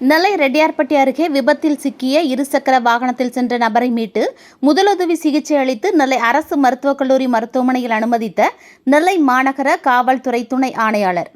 நெல்லை ரெட்டியார்பட்டி அருகே விபத்தில் சிக்கிய இருசக்கர வாகனத்தில் சென்ற நபரை மீட்டு முதலுதவி சிகிச்சை அளித்து நெல்லை அரசு மருத்துவக் கல்லூரி மருத்துவமனையில் அனுமதித்த நெல்லை மாநகர காவல்துறை துணை ஆணையாளர்.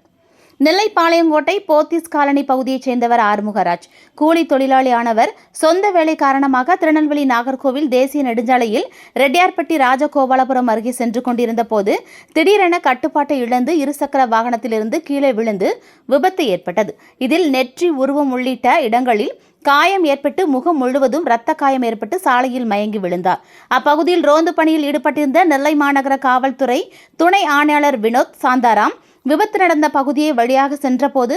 நெல்லை பாளையங்கோட்டை போத்தீஸ் காலனி பகுதியைச் சேர்ந்தவர் ஆறுமுகராஜ். கூலி தொழிலாளியானவர் சொந்த வேலை காரணமாக திருநெல்வேலி நாகர்கோவில் தேசிய நெடுஞ்சாலையில் ரெட்டியார்பட்டி ராஜகோபாலபுரம் அருகே சென்று கொண்டிருந்த போது திடீரென கட்டுப்பாட்டை இழந்து இருசக்கர வாகனத்திலிருந்து கீழே விழுந்து விபத்து ஏற்பட்டது. இதில் நெற்றி உருவம் உள்ளிட்ட இடங்களில் காயம் ஏற்பட்டு முகம் முழுவதும் இரத்த காயம் ஏற்பட்டு சாலையில் மயங்கி விழுந்தார். அப்பகுதியில் ரோந்து பணியில் ஈடுபட்டிருந்த நெல்லை மாநகர காவல்துறை துணை ஆணையாளர் வினோத் சாந்தாராம் விபத்து நடந்த பகுதியை வழியாக சென்றபோது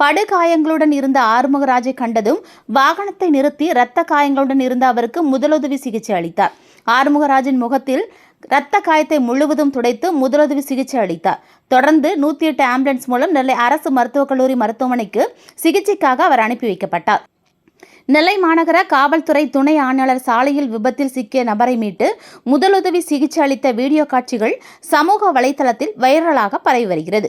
படுகாயங்களுடன் இருந்த ஆறுமுகராஜை கண்டதும் வாகனத்தை நிறுத்தி இரத்த காயங்களுடன் இருந்த அவருக்கு முதலுதவி சிகிச்சை அளித்தார். ஆறுமுகராஜின் முகத்தில் இரத்த காயத்தை முழுவதும் துடைத்து முதலுதவி சிகிச்சை அளித்தார். தொடர்ந்து நூற்றி எட்டு ஆம்புலன்ஸ் மூலம் நெல்லை அரசு மருத்துவக் கல்லூரி மருத்துவமனைக்கு சிகிச்சைக்காக அவர் அனுப்பி வைக்கப்பட்டார். நெல்லை மாநகர காவல்துறை துணை ஆணையாளர் சாலையில் விபத்தில் சிக்கிய நபரை மீட்டு முதலுதவி சிகிச்சை அளித்த வீடியோ காட்சிகள் சமூக வலைதளத்தில் வைரலாக பரவி வருகிறது.